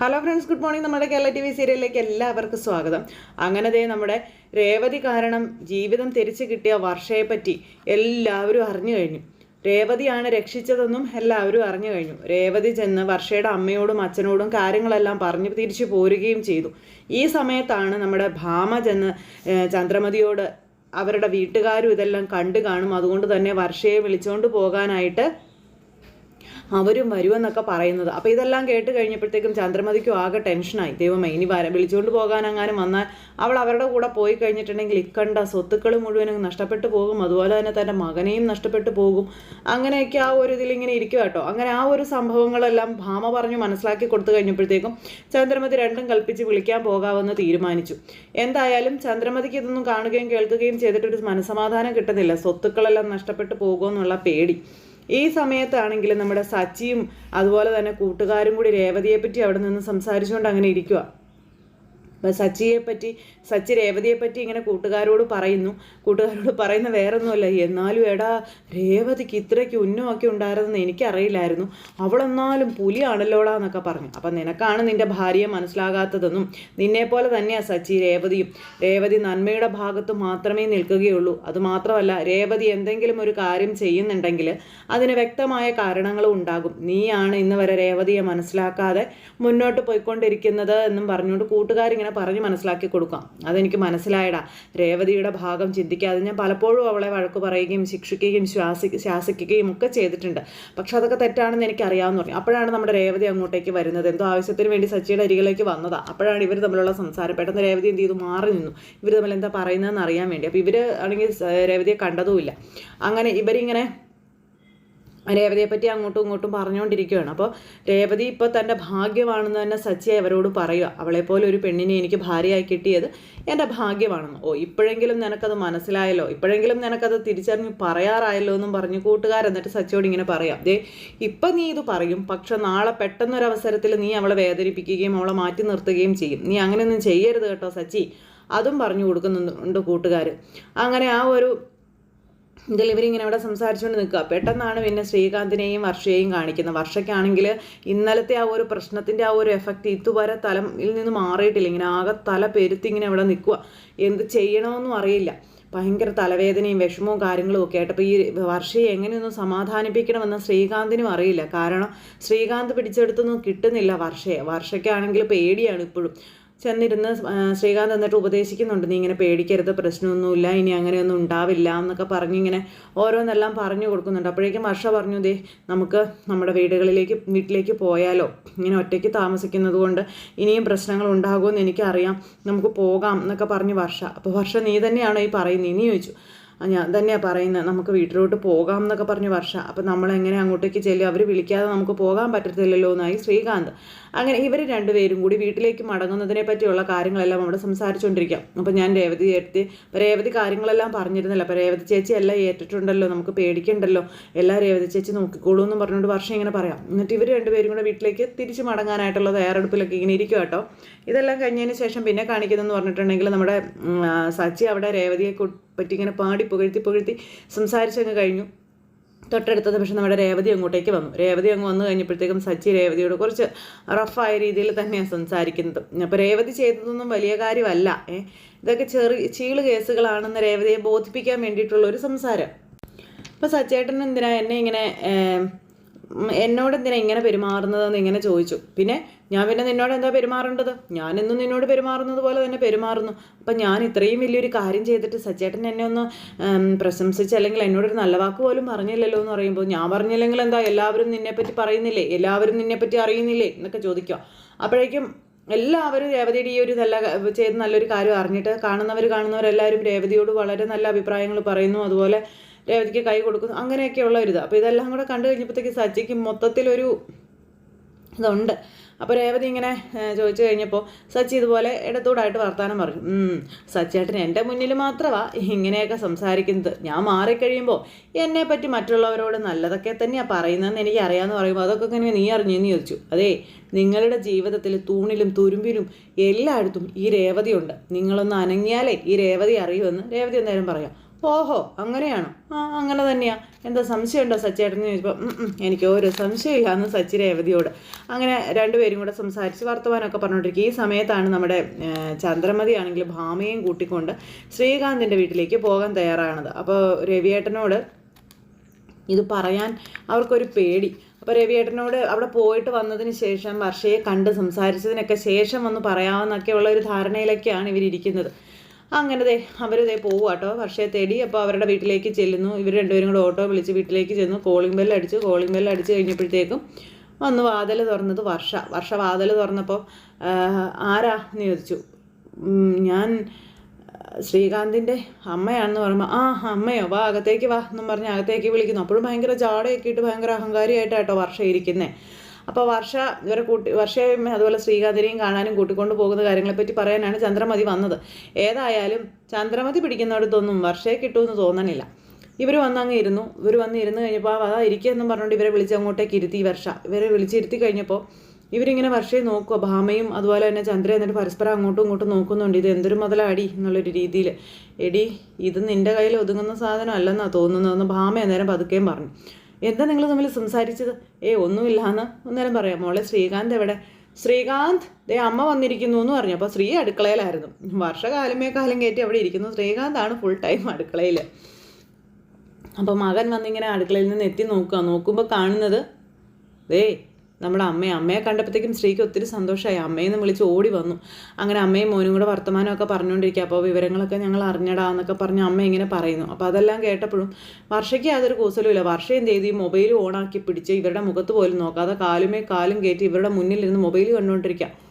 Hello friends good morning നമ്മുടെ Kerala T V സീരിയലിലേക്ക് എല്ലാവർക്കും സ്വാഗതം. അങ്ങനെ ദേ നമ്മുടെ രേവതി കാരണം ജീവിതം തിരിച്ചു കിട്ടിയ വർഷയെപ്പറ്റി എല്ലാവരും അറിഞ്ഞു കഴിഞ്ഞു. രേവതിയാണ് രക്ഷിച്ചതെന്നും എല്ലാവരും അറിഞ്ഞു കഴിഞ്ഞു. രേവതി ചെന്ന് വർഷയുടെ അമ്മയോടും അച്ഛനോടും കാര്യങ്ങളെല്ലാം പറഞ്ഞു തിരിച്ചു പോരുകയും ചെയ്തു. ഈ സമയത്താണ് നമ്മുടെ ഭാമ ചെന്ന് ചന്ദ്രമതിയോട് അവരുടെ വീട്ടുകാരും ഇതെല്ലാം കണ്ടു കാണും അതുകൊണ്ട് തന്നെ വർഷയെ വിളിച്ചുകൊണ്ട് പോകാനായിട്ട് അവരും വരുമെന്നൊക്കെ പറയുന്നത്. അപ്പോൾ ഇതെല്ലാം കേട്ട് കഴിഞ്ഞപ്പോഴത്തേക്കും ചന്ദ്രമതിക്കും ആകെ ടെൻഷനായി. ദൈവമേ ഇനി വര വിളിച്ചുകൊണ്ട് പോകാനെങ്ങാനും വന്നാൽ അവൾ അവരുടെ കൂടെ പോയി കഴിഞ്ഞിട്ടുണ്ടെങ്കിൽ ഇക്കണ്ട സ്വത്തുക്കൾ മുഴുവനും നഷ്ടപ്പെട്ടു പോകും. അതുപോലെ തന്നെ തന്റെ മകനെയും നഷ്ടപ്പെട്ടു പോകും. അങ്ങനെയൊക്കെ ആ ഒരു ഇതിലിങ്ങനെ ഇരിക്കുക കേട്ടോ. അങ്ങനെ ആ ഒരു സംഭവങ്ങളെല്ലാം ഭാമ പറഞ്ഞു മനസ്സിലാക്കി കൊടുത്തു കഴിഞ്ഞപ്പോഴത്തേക്കും ചന്ദ്രമതി രണ്ടും കൽപ്പിച്ച് വിളിക്കാൻ പോകാമെന്ന് തീരുമാനിച്ചു. എന്തായാലും ചന്ദ്രമതിക്ക് ഇതൊന്നും കാണുകയും കേൾക്കുകയും ചെയ്തിട്ടൊരു മനസമാധാനം കിട്ടുന്നില്ല. സ്വത്തുക്കളെല്ലാം നഷ്ടപ്പെട്ടു പോകുമെന്നുള്ള പേടി. ഈ സമയത്താണെങ്കിൽ നമ്മുടെ സച്ചിയും അതുപോലെ തന്നെ കൂട്ടുകാരും കൂടി രേവതിയെ പറ്റി അവിടെ നിന്ന് സംസാരിച്ചുകൊണ്ട് അങ്ങനെ ഇരിക്കുക അപ്പം സച്ചിയെപ്പറ്റി സച്ചി രേവതിയെപ്പറ്റി ഇങ്ങനെ കൂട്ടുകാരോട് പറയുന്നു. കൂട്ടുകാരോട് പറയുന്ന വേറൊന്നുമല്ല എന്നാലും എടാ രേവതിക്ക് ഇത്രയ്ക്ക് ഉന്നമൊക്കെ ഉണ്ടായിരുന്നെന്ന് എനിക്കറിയില്ലായിരുന്നു. അവളെന്നാലും പുലിയാണല്ലോടാ എന്നൊക്കെ പറഞ്ഞു. അപ്പം നിനക്കാണ് നിന്റെ ഭാര്യയെ മനസ്സിലാകാത്തതെന്നും നിന്നെപ്പോലെ തന്നെയാണ് സച്ചി രേവതിയും. രേവതി നന്മയുടെ ഭാഗത്ത് മാത്രമേ നിൽക്കുകയുള്ളൂ. അതുമാത്രമല്ല രേവതി എന്തെങ്കിലും ഒരു കാര്യം ചെയ്യുന്നുണ്ടെങ്കിൽ അതിന് വ്യക്തമായ കാരണങ്ങളും ഉണ്ടാകും. നീയാണ് ഇന്ന് വരെ രേവതിയെ മനസ്സിലാക്കാതെ മുന്നോട്ട് പോയിക്കൊണ്ടിരിക്കുന്നത് എന്നും പറഞ്ഞുകൊണ്ട് കൂട്ടുകാരിങ്ങനെ പറഞ്ഞ് മനസ്സിലാക്കി കൊടുക്കാം. അതെനിക്ക് മനസ്സിലായടാ. രേവതിയുടെ ഭാഗം ചിന്തിക്കാതെ ഞാൻ പലപ്പോഴും അവളെ വഴക്ക് പറയുകയും ശിക്ഷിക്കുകയും ശ്വാസി ശാസിക്കുകയും ഒക്കെ ചെയ്തിട്ടുണ്ട്. പക്ഷെ അതൊക്കെ തെറ്റാണെന്ന് എനിക്ക് അറിയാമെന്ന് പറഞ്ഞു അപ്പോഴാണ് നമ്മുടെ രേവതി അങ്ങോട്ടേക്ക് വരുന്നത്. എന്തോ ആവശ്യത്തിന് വേണ്ടി സച്ചിയുടെ അരികിലേക്ക് വന്നതാ. അപ്പോഴാണ് ഇവർ തമ്മിലുള്ള സംസാരം. പെട്ടെന്ന് രേവതി എന്ത് ചെയ്തു? മാറി നിന്നു. ഇവർ തമ്മിൽ എന്താ പറയുന്നതെന്ന് അറിയാൻ വേണ്ടി. അപ്പോൾ ഇവർ ആണെങ്കിൽ രേവതിയെ കണ്ടതുമില്ല. അങ്ങനെ ഇവരിങ്ങനെ രേവതിയെ പറ്റി അങ്ങോട്ടും ഇങ്ങോട്ടും പറഞ്ഞുകൊണ്ടിരിക്കുകയാണ്. അപ്പോൾ രേവതി ഇപ്പോൾ തന്റെ ഭാഗ്യമാണെന്ന് തന്നെ സച്ചി അവരോട് പറയുക. അവളെപ്പോലെ ഒരു പെണ്ണിനെ എനിക്ക് ഭാര്യയായി കിട്ടിയത് എന്റെ ഭാഗ്യമാണെന്ന്. ഓ ഇപ്പോഴെങ്കിലും നിനക്കത് മനസ്സിലായല്ലോ. ഇപ്പോഴെങ്കിലും നിനക്കത് തിരിച്ചറിഞ്ഞ് പറയാറായല്ലോ എന്നും പറഞ്ഞ് കൂട്ടുകാരെന്നിട്ട് സച്ചിയോട് ഇങ്ങനെ പറയാം. ദേ ഇപ്പം നീ ഇത് പറയും. പക്ഷെ നാളെ പെട്ടെന്നൊരവസരത്തിൽ നീ അവളെ വേദനിപ്പിക്കുകയും അവളെ മാറ്റി നിർത്തുകയും ചെയ്യും. നീ അങ്ങനെയൊന്നും ചെയ്യരുത് കേട്ടോ സച്ചി. അതും പറഞ്ഞു കൊടുക്കുന്നുണ്ട് കൂട്ടുകാർ. അങ്ങനെ ആ ഒരു ഇതിൽ ഇങ്ങനെ അവിടെ സംസാരിച്ചുകൊണ്ട് നിൽക്കുക. പെട്ടെന്നാണ് പിന്നെ ശ്രീകാന്തിനെയും വർഷയെയും കാണിക്കുന്നത്. വർഷയ്ക്കാണെങ്കിൽ ഇന്നലത്തെ ആ ഒരു പ്രശ്നത്തിന്റെ ആ ഒരു എഫക്റ്റ് ഇതുവരെ തലയിൽ നിന്ന് മാറിയിട്ടില്ല. ഇങ്ങനെ ആകെ തല പെരുത്തി ഇങ്ങനെ അവിടെ നിൽക്കുക. എന്ത് ചെയ്യണമെന്നും അറിയില്ല. ഭയങ്കര തലവേദനയും വിഷമവും കാര്യങ്ങളും ഒക്കെ ആയിട്ട്. അപ്പോൾ ഈ വർഷയെ എങ്ങനെയൊന്നും സമാധാനിപ്പിക്കണമെന്ന് ശ്രീകാന്തിനും അറിയില്ല. കാരണം ശ്രീകാന്ത് പിടിച്ചെടുത്തൊന്നും കിട്ടുന്നില്ല വർഷയെ. വർഷയ്ക്കാണെങ്കിൽ പേടിയാണ് ഇപ്പോഴും. ചെന്നിരുന്ന് ശ്രീകാന്ത് എന്നിട്ട് ഉപദേശിക്കുന്നുണ്ട്. നീ ഇങ്ങനെ പേടിക്കരുത് പ്രശ്നമൊന്നുമില്ല. ഇനി അങ്ങനെയൊന്നും ഉണ്ടാവില്ല എന്നൊക്കെ പറഞ്ഞിങ്ങനെ ഓരോന്നെല്ലാം പറഞ്ഞു കൊടുക്കുന്നുണ്ട്. അപ്പോഴേക്കും വർഷ പറഞ്ഞു ദേ നമുക്ക് നമ്മുടെ വീടുകളിലേക്ക് വീട്ടിലേക്ക് പോയാലോ? ഇങ്ങനെ ഒറ്റയ്ക്ക് താമസിക്കുന്നത് കൊണ്ട് ഇനിയും പ്രശ്നങ്ങൾ ഉണ്ടാകുമെന്ന് എനിക്കറിയാം. നമുക്ക് പോകാം എന്നൊക്കെ പറഞ്ഞു വർഷ. അപ്പോൾ വർഷ നീ തന്നെയാണോ ഈ പറയുന്നത് ഇനി ചോദിച്ചു. ഞാൻ തന്നെയാണ് പറയുന്നത്. നമുക്ക് വീട്ടിലോട്ട് പോകാം എന്നൊക്കെ പറഞ്ഞു വർഷ. അപ്പം നമ്മളെങ്ങനെ അങ്ങോട്ടേക്ക് ചെല്ലും? അവർ വിളിക്കാതെ നമുക്ക് പോകാൻ പറ്റത്തില്ലല്ലോ എന്നായി ശ്രീകാന്ത്. അങ്ങനെ ഇവർ രണ്ടുപേരും കൂടി വീട്ടിലേക്ക് മടങ്ങുന്നതിനെ പറ്റിയുള്ള കാര്യങ്ങളെല്ലാം അവിടെ സംസാരിച്ചുകൊണ്ടിരിക്കാം അപ്പം ഞാൻ രേവതി അപ്പം രേവതി കാര്യങ്ങളെല്ലാം പറഞ്ഞിരുന്നില്ല. അപ്പം രേവതി ചേച്ചി എല്ലാം ഏറ്റിട്ടുണ്ടല്ലോ. നമുക്ക് പേടിക്കണ്ടല്ലോ. എല്ലാം രേവതി ചേച്ചി നോക്കിക്കോളൂ എന്ന് പറഞ്ഞുകൊണ്ട് വർഷം ഇങ്ങനെ പറയാം. എന്നിട്ട് ഇവർ രണ്ടുപേരും കൂടെ വീട്ടിലേക്ക് തിരിച്ച് മടങ്ങാനായിട്ടുള്ള തയ്യാറെടുപ്പിലൊക്കെ ഇങ്ങനെ ഇരിക്കും കേട്ടോ ഇതെല്ലാം കഴിഞ്ഞതിന് ശേഷം പിന്നെ കാണിക്കുന്നതെന്ന് പറഞ്ഞിട്ടുണ്ടെങ്കിൽ നമ്മുടെ സച്ചി അവിടെ രേവതിയെ പറ്റി ഇങ്ങനെ പാടി പുകഴ്ത്തി പുകഴ്ത്തി സംസാരിച്ചങ്ങ് കഴിഞ്ഞു. തൊട്ടടുത്ത നിമിഷം നമ്മുടെ രേവതി അങ്ങോട്ടേക്ക് വന്നു. രേവതി അങ്ങ് വന്നു കഴിഞ്ഞപ്പോഴത്തേക്കും സച്ചി രേവതിയോട് കുറച്ച് റഫായ രീതിയിൽ തന്നെയാണ് സംസാരിക്കുന്നത്. അപ്പോൾ രേവതി ചെയ്തതൊന്നും വലിയ കാര്യമല്ല. ഇതൊക്കെ ചെറിയ ചീൾ കേസുകളാണെന്ന് രേവതിയെ ബോധിപ്പിക്കാൻ വേണ്ടിയിട്ടുള്ള ഒരു സംസാരം. അപ്പോൾ സച്ചേട്ടൻ എന്തിനാ എന്നെ ഇങ്ങനെ എന്നോട് എന്തിനാ ഇങ്ങനെ പെരുമാറുന്നതെന്ന് ഇങ്ങനെ ചോദിച്ചു. പിന്നെ ഞാൻ പിന്നെ നിന്നോട് എന്താ പെരുമാറേണ്ടത്? ഞാൻ എന്നും നിന്നോട് പെരുമാറുന്നത് പോലെ തന്നെ പെരുമാറുന്നു. അപ്പം ഞാൻ ഇത്രയും വലിയൊരു കാര്യം ചെയ്തിട്ട് സച്ചേട്ടൻ എന്നെ ഒന്ന് പ്രശംസിച്ച് അല്ലെങ്കിൽ എന്നോടൊരു നല്ല വാക്ക് പോലും പറഞ്ഞില്ലല്ലോ എന്ന് പറയുമ്പോൾ ഞാൻ പറഞ്ഞില്ലെങ്കിൽ എന്താ എല്ലാവരും നിന്നെപ്പറ്റി പറയുന്നില്ലേ? എല്ലാവരും നിന്നെപ്പറ്റി അറിയുന്നില്ലേ? എന്നൊക്കെ ചോദിക്കുക. അപ്പോഴേക്കും എല്ലാവരും രേവതിയുടെ ഈ ഒരു നല്ല ചെയ്ത് നല്ലൊരു കാര്യം അറിഞ്ഞിട്ട് കാണുന്നവർ കാണുന്നവരെല്ലാവരും രേവതിയോട് വളരെ നല്ല അഭിപ്രായങ്ങൾ പറയുന്നു. അതുപോലെ രേവതിക്ക് കൈ കൊടുക്കുന്നു. അങ്ങനെയൊക്കെയുള്ള ഒരു ഇത്. അപ്പോൾ ഇതെല്ലാം കൂടെ കണ്ടു കഴിഞ്ഞപ്പോഴത്തേക്ക് സച്ചിക്ക് മൊത്തത്തിലൊരു ഇതുണ്ട്. അപ്പോൾ രേവതി ഇങ്ങനെ ചോദിച്ചു കഴിഞ്ഞപ്പോൾ സച്ചി ഇതുപോലെ ഇടത്തൂടായിട്ട് വർത്തമാനം പറഞ്ഞു. "ഉം, സച്ചേട്ടൻ എന്റെ മുന്നിൽ മാത്രമാ ഇങ്ങനെയൊക്കെ സംസാരിക്കുന്നത്. ഞാൻ മാറിക്കഴിയുമ്പോൾ എന്നെ പറ്റി മറ്റുള്ളവരോട് നല്ലതൊക്കെ തന്നെയാണ് പറയുന്നതെന്ന് എനിക്ക് അറിയാമെന്ന് പറയുമ്പോൾ അതൊക്കെ ഇങ്ങനെ നീ അറിഞ്ഞെന്ന് ചോദിച്ചു. അതേ നിങ്ങളുടെ ജീവിതത്തിൽ തൂണിലും തുരുമ്പിലും എല്ലായിടത്തും ഈ രേവതിയുണ്ട്. നിങ്ങളൊന്ന് അനങ്ങിയാലേ ഈ രേവതി അറിയുമെന്ന് രേവതി അന്നേരം പറയാം. ഓഹോ അങ്ങനെയാണോ? ആ അങ്ങനെ തന്നെയാ. എന്താ സംശയമുണ്ടോ സച്ചേട്ടൻ ചോദിച്ചപ്പോൾ "ഉം, ഉം, എനിക്ക് ഒരു സംശയമില്ല എന്ന് സച്ചി രേവതിയോട്. അങ്ങനെ രണ്ടുപേരും കൂടെ സംസാരിച്ച് വർത്തമാനമൊക്കെ പറഞ്ഞുകൊണ്ടിരിക്കും ഈ സമയത്താണ് നമ്മുടെ ചന്ദ്രമതി ആണെങ്കിൽ ഭാമയും കൂട്ടിക്കൊണ്ട് ശ്രീകാന്തിന്റെ വീട്ടിലേക്ക് പോകാൻ തയ്യാറാണത്. അപ്പോൾ രവിയേട്ടനോട് ഇത് പറയാൻ അവർക്കൊരു പേടി. അപ്പോൾ രവിയേട്ടനോട് അവിടെ പോയിട്ട് വന്നതിന് ശേഷം വർഷയെ കണ്ട് സംസാരിച്ചതിനൊക്കെ ശേഷം വന്ന് പറയാമെന്നൊക്കെയുള്ള ഒരു ധാരണയിലൊക്കെയാണ് ഇവരിയ്ക്കുന്നത് അങ്ങനെ ദേ അവർ ദേ പോവുക കേട്ടോ പക്ഷേ തേടി അപ്പോൾ അവരുടെ വീട്ടിലേക്ക് ചെല്ലുന്നു. ഇവർ രണ്ടുപേരും കൂടെ ഓട്ടോ വിളിച്ച് വീട്ടിലേക്ക് ചെന്നു. കോളിംഗ് ബെല്ല് അടിച്ച്. കോളിംഗ് ബെല്ല് അടിച്ച് കഴിഞ്ഞപ്പോഴത്തേക്കും വന്ന് വാതിൽ തുറന്നത് വർഷ. വർഷ വാതിൽ തുറന്നപ്പോൾ ആരാ എന്ന് ചോദിച്ചു. ഞാൻ ശ്രീകാന്തിന്റെ അമ്മയാണെന്ന് പറയുമ്പോൾ ആ അമ്മയോ വാ അകത്തേക്ക് വാ എന്നും പറഞ്ഞ് അകത്തേക്ക് വിളിക്കുന്നു. അപ്പോഴും ഭയങ്കര ജാടയൊക്കെ ഇട്ട് ഭയങ്കര അഹങ്കാരിയായിട്ടാട്ടോ വർഷം ഇരിക്കുന്നത് അപ്പോൾ വർഷ ഇവരെ കൂട്ടി വർഷയും അതുപോലെ ശ്രീകാന്തിനെയും കാണാനും കൂട്ടിക്കൊണ്ട് പോകുന്ന കാര്യങ്ങളെപ്പറ്റി പറയാനാണ് ചന്ദ്രമതി വന്നത്. ഏതായാലും ചന്ദ്രമതി പിടിക്കുന്നിടത്തൊന്നും വർഷയെ കിട്ടുമെന്ന് തോന്നണില്ല. ഇവർ വന്നങ്ങ് ഇരുന്നു. ഇവർ വന്ന് ഇരുന്ന് കഴിഞ്ഞപ്പോൾ അതാ ഇരിക്കുമെന്നും പറഞ്ഞുകൊണ്ട് ഇവരെ വിളിച്ച് അങ്ങോട്ടേക്ക് ഇരുത്തി വർഷ. ഇവരെ വിളിച്ചിരുത്തി കഴിഞ്ഞപ്പോൾ ഇവരിങ്ങനെ വർഷയെ നോക്കുക. ഭാമയും അതുപോലെ തന്നെ ചന്ദ്ര എന്നിട്ട് പരസ്പരം അങ്ങോട്ടും ഇങ്ങോട്ടും നോക്കുന്നുണ്ട്. ഇത് എന്തൊരു മുതലാടി എന്നുള്ളൊരു രീതിയിൽ എടി ഇത് നിന്റെ കയ്യിൽ ഒതുങ്ങുന്ന സാധനം അല്ലെന്നാണ് തോന്നുന്നതെന്ന് ഭാമ അന്നേരം പതുക്കേം പറഞ്ഞു. എന്താ നിങ്ങൾ തമ്മിൽ സംസാരിച്ചത്? ഏ ഒന്നുമില്ല എന്ന് അന്നേരം പറയാം. മോളെ ശ്രീകാന്ത് എവിടെ? ശ്രീകാന്ത് ദേ അമ്മ വന്നിരിക്കുന്നു എന്ന് പറഞ്ഞു. അപ്പോൾ ശ്രീ അടുക്കളയിലായിരുന്നു. വർഷകാലമേ കാലം കയറ്റി അവിടെ ഇരിക്കുന്നു. ശ്രീകാന്താണ് ഫുൾ ടൈം അടുക്കളയിൽ അപ്പോൾ മകൻ വന്നിങ്ങനെ അടുക്കളയിൽ നിന്ന് എത്തി നോക്കുക. നോക്കുമ്പോൾ കാണുന്നത് ദേ നമ്മുടെ അമ്മയെ അമ്മയെ കണ്ടപ്പോഴത്തേക്കും സ്ത്രീക്ക് ഒത്തിരി സന്തോഷമായി. അമ്മയെന്ന് വിളിച്ച് ഓടി വന്നു. അങ്ങനെ അമ്മയും മോനും കൂടെ വർത്തമാനമൊക്കെ പറഞ്ഞുകൊണ്ടിരിക്കുക. അപ്പോൾ വിവരങ്ങളൊക്കെ ഞങ്ങൾ അറിഞ്ഞടാ എന്നൊക്കെ പറഞ്ഞ് അമ്മ ഇങ്ങനെ പറയുന്നു. അപ്പോൾ അതെല്ലാം കേട്ടപ്പോഴും വർഷയ്ക്ക് യാതൊരു കൂസലുമില്ല. വർഷ എന്ത് ചെയ്ത്? ഈ മൊബൈൽ ഓണാക്കി പിടിച്ച് ഇവരുടെ മുഖത്ത് പോലും നോക്കാതെ കാലുമേ കാലും കയറ്റി ഇവരുടെ മുന്നിലിരുന്ന് മൊബൈൽ കണ്ടുകൊണ്ടിരിക്കുക.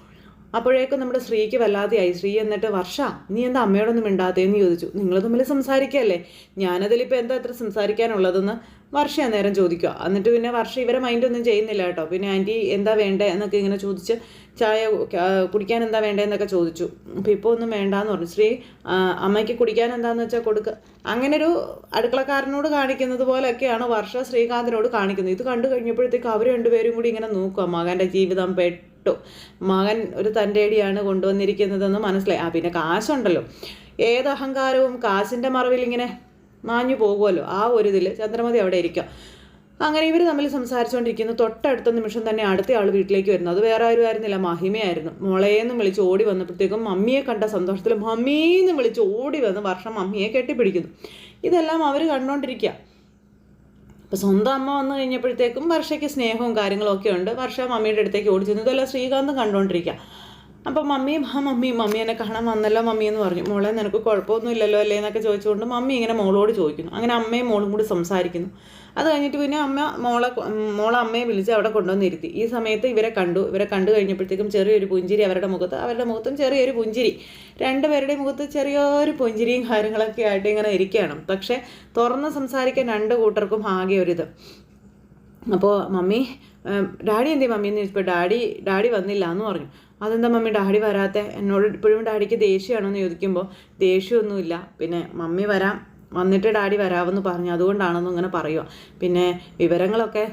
അപ്പോഴേക്കും നമ്മുടെ ശ്രീക്ക് വല്ലാതെയായി. ശ്രീ എന്നിട്ട് വർഷ നീ എന്താ അമ്മയോടൊന്നും എന്ന് ചോദിച്ചു. നിങ്ങൾ തമ്മിൽ സംസാരിക്കല്ലേ? ഞാനതിലിപ്പോൾ എന്താ ഇത്ര സംസാരിക്കാനുള്ളതെന്ന് വർഷ നേരം ചോദിക്കുക. എന്നിട്ട് പിന്നെ വർഷ ഇവരെ മൈൻഡൊന്നും ചെയ്യുന്നില്ല കേട്ടോ. പിന്നെ ആന്റി എന്താ വേണ്ടേ? എന്നൊക്കെ ഇങ്ങനെ ചോദിച്ച് ചായ കുടിക്കാൻ എന്താ വേണ്ടേ എന്നൊക്കെ ചോദിച്ചു. അപ്പോൾ ഇപ്പോൾ ഒന്നും വേണ്ടാന്ന് പറഞ്ഞു. ശ്രീ അമ്മയ്ക്ക് കുടിക്കാൻ എന്താന്ന് വെച്ചാൽ കൊടുക്കുക അങ്ങനെ ഒരു അടുക്കളക്കാരനോട് കാണിക്കുന്നത് പോലെയൊക്കെയാണ് വർഷ ശ്രീകാന്തിനോട് കാണിക്കുന്നത്. ഇത് കണ്ടു കഴിഞ്ഞപ്പോഴത്തേക്ക് അവർ രണ്ടുപേരും കൂടി ഇങ്ങനെ നോക്കുക മകന്റെ ജീവിതം പെട്ടു മകൻ ഒരു തന്റെടിയാണ് കൊണ്ടുവന്നിരിക്കുന്നതെന്ന് മനസ്സിലായി. ആ പിന്നെ കാശുണ്ടല്ലോ. ഏത് അഹങ്കാരവും കാശിന്റെ മറവിൽ ഇങ്ങനെ മാഞ്ഞു പോകുമല്ലോ. ആ ഒരു ഇതിൽ ചന്ദ്രമതി അവിടെ ഇരിക്കുക. അങ്ങനെ ഇവർ തമ്മിൽ സംസാരിച്ചുകൊണ്ടിരിക്കുന്നു. തൊട്ടടുത്ത നിമിഷം തന്നെ അടുത്ത ആൾ വീട്ടിലേക്ക് വരുന്നു. അത് വേറെ ആരും ആയിരുന്നില്ല. മഹിമയായിരുന്നു. മുളയെന്ന് വിളിച്ച് ഓടി വന്നപ്പോഴത്തേക്കും മമ്മിയെ കണ്ട സന്തോഷത്തിൽ മമ്മീന്ന് വിളിച്ച് ഓടി വന്ന് വർഷം മമ്മിയെ കെട്ടിപ്പിടിക്കുന്നു. ഇതെല്ലാം അവർ കണ്ടുകൊണ്ടിരിക്കുക അപ്പോൾ സ്വന്തം അമ്മ വന്നു കഴിഞ്ഞപ്പോഴത്തേക്കും വർഷയ്ക്ക് സ്നേഹവും കാര്യങ്ങളും ഒക്കെ ഉണ്ട്. വർഷ മമ്മിയുടെ അടുത്തേക്ക് ഓടി ചെന്നു. ഇതെല്ലാം ശ്രീകാന്ത് കണ്ടുകൊണ്ടിരിക്കുക അപ്പം മമ്മി ആ മമ്മി മമ്മി എന്നെ കാണാൻ വന്നല്ലോ മമ്മി എന്ന് പറഞ്ഞു. മോളെ നിനക്ക് കുഴപ്പമൊന്നും ഇല്ലല്ലോ അല്ലേ എന്നൊക്കെ ചോദിച്ചുകൊണ്ട് മമ്മി ഇങ്ങനെ മോളോട് ചോദിക്കുന്നു. അങ്ങനെ അമ്മയും മോളും കൂടി സംസാരിക്കുന്നു. അത് കഴിഞ്ഞിട്ട് പിന്നെ അമ്മ മോളെ മോളെ അമ്മയെ വിളിച്ച് അവിടെ കൊണ്ടുവന്നിരുത്തി. ഈ സമയത്ത് ഇവരെ കണ്ടു. ഇവരെ കണ്ടു കഴിഞ്ഞപ്പോഴത്തേക്കും ചെറിയൊരു പുഞ്ചിരി അവരുടെ മുഖത്ത് അവരുടെ മുഖത്തും ചെറിയൊരു പുഞ്ചിരി. രണ്ടുപേരുടെയും മുഖത്ത് ചെറിയൊരു പുഞ്ചിരിയും കാര്യങ്ങളൊക്കെ ആയിട്ട് ഇങ്ങനെ ഇരിക്കുകയാണ്. പക്ഷേ തുറന്ന് സംസാരിക്കാൻ രണ്ട് കൂട്ടർക്കും ആകെ ഒരിത്. അപ്പോൾ മമ്മി ഡാഡി എന്തേ മമ്മി? എന്ന് ചോദിച്ചപ്പോൾ ഡാഡി ഡാഡി വന്നില്ല എന്ന് പറഞ്ഞു. അതെന്താ മമ്മി ഡാഡി വരാത്തെ? എന്നോട് ഇപ്പോഴും ഡാഡിക്ക് ദേഷ്യമാണോ എന്ന് ചോദിക്കുമ്പോൾ ദേഷ്യമൊന്നുമില്ല. പിന്നെ മമ്മി വരാം വന്നിട്ട് ഡാഡി വരാമെന്ന് പറഞ്ഞു. അതുകൊണ്ടാണെന്ന് ഇങ്ങനെ പറയുക പിന്നെ വിവരങ്ങളൊക്കെ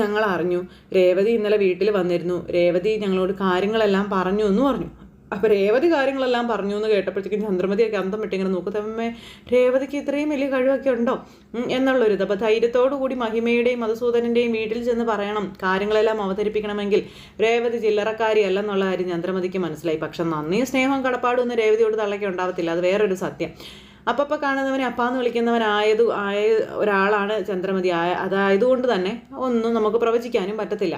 ഞങ്ങൾ അറിഞ്ഞു രേവതി ഇന്നലെ വീട്ടിൽ വന്നിരുന്നു. രേവതി ഞങ്ങളോട് കാര്യങ്ങളെല്ലാം പറഞ്ഞു എന്ന് പറഞ്ഞു. അപ്പോൾ രേവതി കാര്യങ്ങളെല്ലാം പറഞ്ഞു എന്ന് കേട്ടപ്പോഴത്തേക്കും ചന്ദ്രമതിയൊക്കെ അന്തം വിട്ടിങ്ങനെ തമ്മേ രേവതിക്ക് ഇത്രയും വലിയ കഴിവൊക്കെ ഉണ്ടോ? എന്നുള്ളൊരു എന്നുള്ളൊരിത് അപ്പോൾ ധൈര്യത്തോടു കൂടി മഹിമയുടെയും മധുസൂദനന്റെയും വീട്ടിൽ ചെന്ന് പറയണം. കാര്യങ്ങളെല്ലാം അവതരിപ്പിക്കണമെങ്കിൽ രേവതി ചില്ലറക്കാരി അല്ലെന്നുള്ള കാര്യം ചന്ദ്രമതിക്ക് മനസ്സിലായി. പക്ഷെ നന്ദിയും സ്നേഹം കടപ്പാടും ഒന്നും രേവതിയോട് തള്ളയ്ക്ക് ഉണ്ടാവത്തില്ല. അത് വേറൊരു സത്യം. അപ്പപ്പോൾ കാണുന്നവനെ അപ്പാന്ന് വിളിക്കുന്നവനായത് ആയ ഒരാളാണ് ചന്ദ്രമതി. ആയ അതായതുകൊണ്ട് തന്നെ ഒന്നും നമുക്ക് പ്രവചിക്കാനും പറ്റത്തില്ല.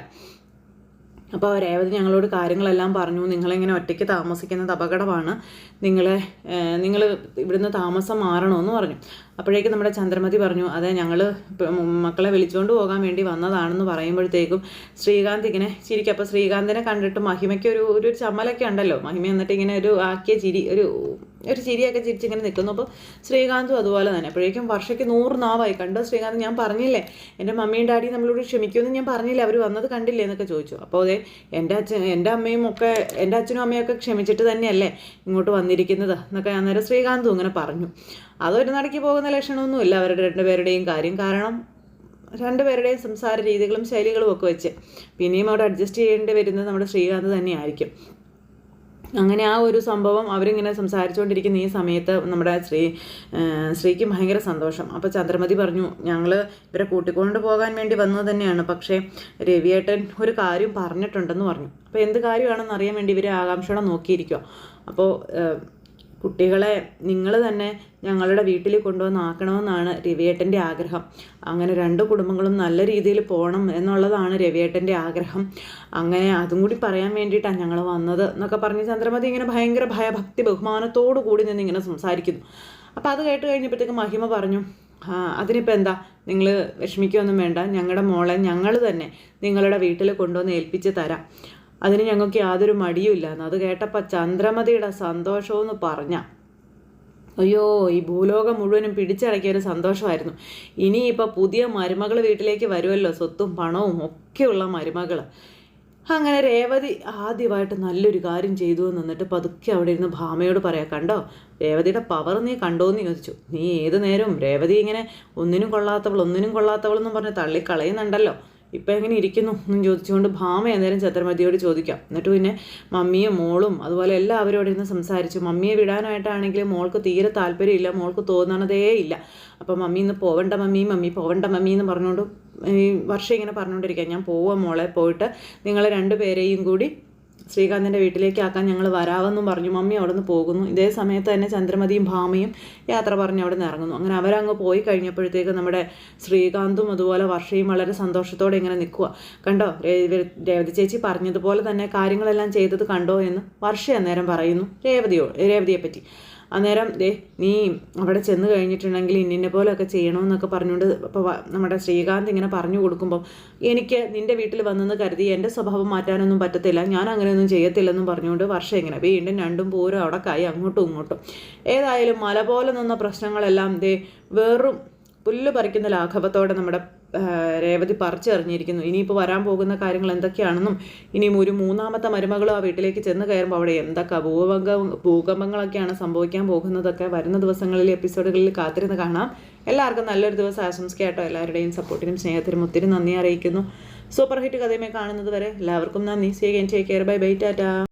അപ്പോൾ രേവതി ഞങ്ങളോട് കാര്യങ്ങളെല്ലാം പറഞ്ഞു. നിങ്ങളിങ്ങനെ ഒറ്റയ്ക്ക് താമസിക്കുന്നത് അപകടമാണ്. നിങ്ങളെ നിങ്ങൾ ഇവിടുന്ന് താമസം മാറണമെന്ന് പറഞ്ഞു. അപ്പോഴേക്കും നമ്മുടെ ചന്ദ്രമതി പറഞ്ഞു അതെ ഞങ്ങൾ മക്കളെ വിളിച്ചുകൊണ്ട് പോകാൻ വേണ്ടി വന്നതാണെന്ന് പറയുമ്പോഴത്തേക്കും ശ്രീകാന്ത് ഇങ്ങനെ ചിരിക്കും. അപ്പോൾ ശ്രീകാന്തിനെ കണ്ടിട്ട് മഹിമയ്ക്ക് ഒരു ഒരു ചമ്മലൊക്കെ ഉണ്ടല്ലോ. മഹിമ എന്നിട്ട് ഇങ്ങനെ ഒരു ആക്കിയ ചിരി ഒരു ഒരു ചിരിയൊക്കെ ചിരിച്ചിങ്ങനെ നിൽക്കുന്നു. അപ്പോൾ ശ്രീകാന്തും അതുപോലെ തന്നെ. അപ്പോഴേക്കും വർഷയ്ക്ക് നൂറ് നാവായി. കണ്ടോ ശ്രീകാന്ത്? ഞാൻ പറഞ്ഞില്ലേ? എന്റെ മമ്മിയും ഡാഡിയും നമ്മളോട് ക്ഷമിക്കുമെന്ന് ഞാൻ പറഞ്ഞില്ല? അവർ വന്നത് കണ്ടില്ലേ എന്നൊക്കെ ചോദിച്ചു. അപ്പോൾ അതെ എന്റെ അച്ഛൻ എന്റെ അമ്മയും ഒക്കെ എന്റെ അച്ഛനും അമ്മയൊക്കെ ക്ഷമിച്ചിട്ട് തന്നെയല്ലേ ഇങ്ങോട്ട് വന്നിരിക്കുന്നത് എന്നൊക്കെ നേരെ ശ്രീകാന്തും ഇങ്ങനെ പറഞ്ഞു. അതൊരു നടക്കി പോകുന്ന ലക്ഷണമൊന്നുമില്ല അവരുടെ രണ്ടുപേരുടെയും കാര്യം. കാരണം രണ്ടുപേരുടെയും സംസാര രീതികളും ശൈലികളും ഒക്കെ വെച്ച് പിന്നെയും അവിടെ അഡ്ജസ്റ്റ് ചെയ്യേണ്ടി വരുന്നത് നമ്മുടെ ശ്രീകാന്ത് തന്നെയായിരിക്കും. അങ്ങനെ ആ ഒരു സംഭവം അവരിങ്ങനെ സംസാരിച്ചുകൊണ്ടിരിക്കുന്ന ഈ സമയത്ത് നമ്മുടെ ശ്രീ ശ്രീക്ക് ഭയങ്കര സന്തോഷം. അപ്പോൾ ചന്ദ്രമതി പറഞ്ഞു ഞങ്ങൾ ഇവരെ കൂട്ടിക്കൊണ്ട് പോകാൻ വേണ്ടി വന്നത് തന്നെയാണ്. പക്ഷേ രവിയേട്ടൻ ഒരു കാര്യം പറഞ്ഞിട്ടുണ്ടെന്ന് പറഞ്ഞു. അപ്പോൾ എന്ത് കാര്യമാണെന്ന് അറിയാൻ വേണ്ടി ഇവർ ആകാംക്ഷയോടെ നോക്കിയിരിക്കുക അപ്പോൾ കുട്ടികളെ നിങ്ങൾ തന്നെ ഞങ്ങളുടെ വീട്ടിൽ കൊണ്ടുവന്ന് ആക്കണമെന്നാണ് രവിയേട്ടന്റെ ആഗ്രഹം. അങ്ങനെ രണ്ട് കുടുംബങ്ങളും നല്ല രീതിയിൽ പോകണം എന്നുള്ളതാണ് രവിയേട്ടന്റെ ആഗ്രഹം. അങ്ങനെ അതും കൂടി പറയാൻ വേണ്ടിയിട്ടാണ് ഞങ്ങൾ വന്നത് എന്നൊക്കെ പറഞ്ഞ് ചന്ദ്രമതി ഇങ്ങനെ ഭയങ്കര ഭയഭക്തി ബഹുമാനത്തോടു കൂടി നിന്ന് ഇങ്ങനെ സംസാരിക്കുന്നു. അപ്പോൾ അത് കേട്ട് കഴിഞ്ഞപ്പോഴത്തേക്ക് മഹിമ പറഞ്ഞു "ആ, അതിനിപ്പോൾ എന്താ? നിങ്ങൾ വിഷമിക്കുകയൊന്നും വേണ്ട. ഞങ്ങളുടെ മോളെ ഞങ്ങൾ തന്നെ നിങ്ങളുടെ വീട്ടിൽ കൊണ്ടുവന്ന് ഏൽപ്പിച്ച് തരാം. അതിന് ഞങ്ങൾക്ക് യാതൊരു മടിയുമില്ലായിരുന്നു അത് കേട്ടപ്പോൾ ചന്ദ്രമതിയുടെ സന്തോഷമെന്ന് പറഞ്ഞ. അയ്യോ ഈ ഭൂലോകം മുഴുവനും പിടിച്ചടക്കിയ ഒരു സന്തോഷമായിരുന്നു. ഇനിയിപ്പോൾ പുതിയ മരുമകൾ വീട്ടിലേക്ക് വരുമല്ലോ. സ്വത്തും പണവും ഒക്കെയുള്ള മരുമകൾ അങ്ങനെ രേവതി ആദ്യമായിട്ട് നല്ലൊരു കാര്യം ചെയ്തു എന്ന് നിന്നിട്ട് പതുക്കെ അവിടെ ഇരുന്ന് ഭാമയോട് പറയാം കണ്ടോ രേവതിയുടെ പവർ നീ കണ്ടോ എന്ന് ചോദിച്ചു. നീ ഏത് നേരവും രേവതി ഇങ്ങനെ ഒന്നിനും കൊള്ളാത്തവൾ ഒന്നിനും കൊള്ളാത്തവൾ എന്നും പറഞ്ഞ് തള്ളിക്കളയുന്നുണ്ടല്ലോ. ഇപ്പം എങ്ങനെ ഇരിക്കുന്നു എന്നും ചോദിച്ചുകൊണ്ട് ഭാമ അന്നേരം ചത്രമതിയോട് ചോദിക്കാം. എന്നിട്ട് പിന്നെ മമ്മിയും മോളും അതുപോലെ എല്ലാവരും അവിടെ ഇരുന്ന് സംസാരിച്ചു. മമ്മിയെ വിടാനായിട്ടാണെങ്കിലും മോൾക്ക് തീരെ താല്പര്യമില്ല മോൾക്ക് തോന്നണതേ ഇല്ല. അപ്പം മമ്മി ഇന്ന് പോവണ്ട മമ്മി മമ്മി പോവണ്ട മമ്മി എന്ന് പറഞ്ഞുകൊണ്ട് ഈ വർഷം ഇങ്ങനെ പറഞ്ഞുകൊണ്ടിരിക്കുക ഞാൻ പോവാം മോളെ. പോയിട്ട് നിങ്ങളെ രണ്ടുപേരെയും കൂടി ശ്രീകാന്തിന്റെ വീട്ടിലേക്ക് ആക്കാൻ ഞങ്ങൾ വരാമെന്നും പറഞ്ഞു. മമ്മി അവിടെ നിന്ന് പോകുന്നു. ഇതേ സമയത്ത് തന്നെ ചന്ദ്രമതിയും ഭാമയും യാത്ര പറഞ്ഞ് അവിടെ നിന്ന് ഇറങ്ങുന്നു. അങ്ങനെ അവരങ്ങ് പോയി കഴിഞ്ഞപ്പോഴത്തേക്ക് നമ്മുടെ ശ്രീകാന്തും അതുപോലെ വർഷയും വളരെ സന്തോഷത്തോടെ ഇങ്ങനെ നിൽക്കുക കണ്ടോ? രേവതി ചേച്ചി പറഞ്ഞതുപോലെ തന്നെ കാര്യങ്ങളെല്ലാം ചെയ്തത് കണ്ടോ എന്ന് വർഷ അന്നേരം പറയുന്നു. രേവതിയോ രേവതിയെ പറ്റി അന്നേരം ദേ നീ അവിടെ ചെന്ന് കഴിഞ്ഞിട്ടുണ്ടെങ്കിൽ ഇന്നിനെ പോലെയൊക്കെ ചെയ്യണമെന്നൊക്കെ പറഞ്ഞുകൊണ്ട് ഇപ്പോൾ നമ്മുടെ ശ്രീകാന്ത് ഇങ്ങനെ പറഞ്ഞു കൊടുക്കുമ്പോൾ എനിക്ക് നിന്റെ വീട്ടിൽ വന്നെന്ന് കരുതി എന്റെ സ്വഭാവം മാറ്റാനൊന്നും പറ്റത്തില്ല. ഞാൻ അങ്ങനെയൊന്നും ചെയ്യത്തില്ലെന്നും പറഞ്ഞുകൊണ്ട് വർഷം ഇങ്ങനെ വീണ്ടും രണ്ടും പോരും അവിടെ കായി അങ്ങോട്ടും ഇങ്ങോട്ടും. ഏതായാലും മല പോലെ നിന്ന പ്രശ്നങ്ങളെല്ലാം ദേ വേറും പുല്ല് പറിക്കുന്ന ലാഘവത്തോടെ നമ്മുടെ രേവതി പറിച്ചെറിഞ്ഞിരിക്കുന്നു. ഇനിയിപ്പോൾ വരാൻ പോകുന്ന കാര്യങ്ങൾ എന്തൊക്കെയാണെന്നും ഇനിയും ഒരു മൂന്നാമത്തെ മരുമകളും ആ വീട്ടിലേക്ക് ചെന്ന് കയറുമ്പോൾ അവിടെ എന്തൊക്കെ ഭൂകമ്പ ഭൂകമ്പങ്ങളൊക്കെയാണ് സംഭവിക്കാൻ പോകുന്നതൊക്കെ വരുന്ന ദിവസങ്ങളിൽ എപ്പിസോഡുകളിൽ കാത്തിരുന്ന് കാണാം. എല്ലാവർക്കും നല്ലൊരു ദിവസം ആശംസിക്കാട്ടോ എല്ലാവരുടെയും സപ്പോർട്ടിനും സ്നേഹത്തിനും ഒത്തിരി നന്ദി അറിയിക്കുന്നു. സൂപ്പർ ഹിറ്റ് കഥയുമായി കാണുന്നത് വരെ എല്ലാവർക്കും നന്ദി. See take care bye bye tata